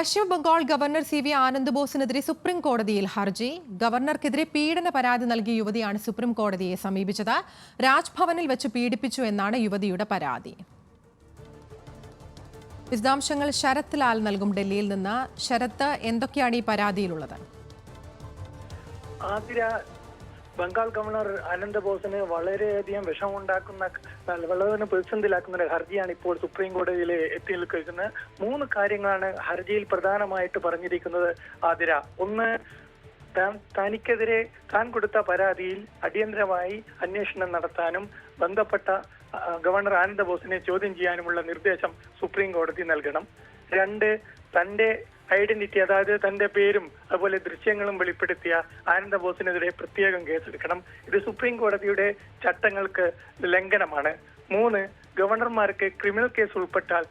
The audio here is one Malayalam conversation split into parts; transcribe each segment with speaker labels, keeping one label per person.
Speaker 1: പശ്ചിമ Bengal governor C V Anand ബോസിനെതിരെ supreme കോടതിയിൽ ഹർജി. ഗവർണർക്കെതിരെ പീഡന പരാതി നൽകിയ യുവതിയാണ് സുപ്രീം കോടതിയെ സമീപിച്ചത്. രാജ്ഭവനിൽ വെച്ച് പീഡിപ്പിച്ചു എന്നാണ് യുവതിയുടെ പരാതി. വിശദാംശങ്ങൾ ശരത് ലാൽ നൽകും ഡൽഹിയിൽ നിന്ന്. ശരത്ത് എന്തൊക്കെയാണ് ഈ പരാതിയിലുള്ളത്?
Speaker 2: ബംഗാൾ ഗവർണർ അനന്ത ബോസിന് വളരെയധികം വിഷമുണ്ടാക്കുന്ന വളരെ പ്രതിസന്ധിയിലാക്കുന്ന ഒരു ഹർജിയാണ് ഇപ്പോൾ സുപ്രീം കോടതിയിൽ എത്തി നിൽക്കുന്നത്. മൂന്ന് കാര്യങ്ങളാണ് ഹർജിയിൽ പ്രധാനമായിട്ട് പറഞ്ഞിരിക്കുന്നത് ആതിര. ഒന്ന് തനിക്കെതിരെ താൻ കൊടുത്ത പരാതിയിൽ അടിയന്തരമായി അന്വേഷണം നടത്താനും ബന്ധപ്പെട്ട ഗവർണർ ആനന്ദ ബോസിനെ ചോദ്യം ചെയ്യാനുമുള്ള നിർദ്ദേശം സുപ്രീം കോടതി നൽകണം. രണ്ട് തന്റെ ഐഡന്റിറ്റി അതായത് തന്റെ പേരും അതുപോലെ ദൃശ്യങ്ങളും വെളിപ്പെടുത്തിയ ആനന്ദബോസിനെതിരെ പ്രത്യേകം കേസെടുക്കണം. ഇത് സുപ്രീം കോടതിയുടെ ചട്ടങ്ങൾക്ക് ലംഘനമാണ്. മൂന്ന് ഗവർണർമാർക്ക് ക്രിമിനൽ കേസ് ഉൾപ്പെട്ടാൽ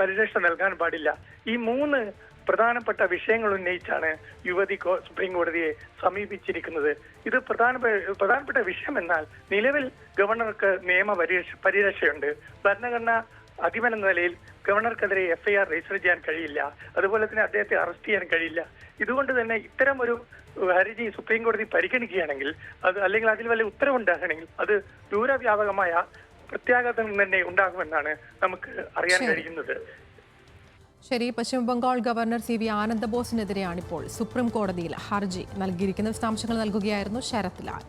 Speaker 2: പരിരക്ഷ നൽകാൻ പാടില്ല. ഈ മൂന്ന് പ്രധാനപ്പെട്ട വിഷയങ്ങൾ ഉന്നയിച്ചാണ് യുവതി സുപ്രീം കോടതിയെ സമീപിച്ചിരിക്കുന്നത്. ഇത് പ്രധാന പ്രധാനപ്പെട്ട വിഷയം എന്നാൽ നിലവിൽ ഗവർണർക്ക് നിയമ പരിരക്ഷ പരിരക്ഷയുണ്ട്. ഭരണഘടന അധിപൻ എന്ന നിലയിൽ ഗവർണർക്കെതിരെ എഫ്ഐആർ രജിസ്റ്റർ ചെയ്യാൻ കഴിയില്ല. അതുപോലെ തന്നെ അദ്ദേഹത്തെ അറസ്റ്റ് ചെയ്യാൻ കഴിയില്ല. ഇതുകൊണ്ട് തന്നെ ഇത്തരം ഒരു ഹർജി സുപ്രീം കോടതി പരിഗണിക്കുകയാണെങ്കിൽ അത് അല്ലെങ്കിൽ അതിൽ വല്ല ഉത്തരവുണ്ടാകണമെങ്കിൽ അത് ദൂരവ്യാപകമായ പ്രത്യാഘാതം തന്നെ ഉണ്ടാകുമെന്നാണ് നമുക്ക് അറിയാൻ കഴിയുന്നത്.
Speaker 1: ശരി Paschima Bengal governor C V ആനന്ദ ബോസിനെതിരെയാണ് ഇപ്പോൾ സുപ്രീം കോടതിയിൽ ഹർജി നൽകിയിരിക്കുന്ന വിശദാംശങ്ങൾ നൽകുകയായിരുന്നു ശരത് ലാൽ.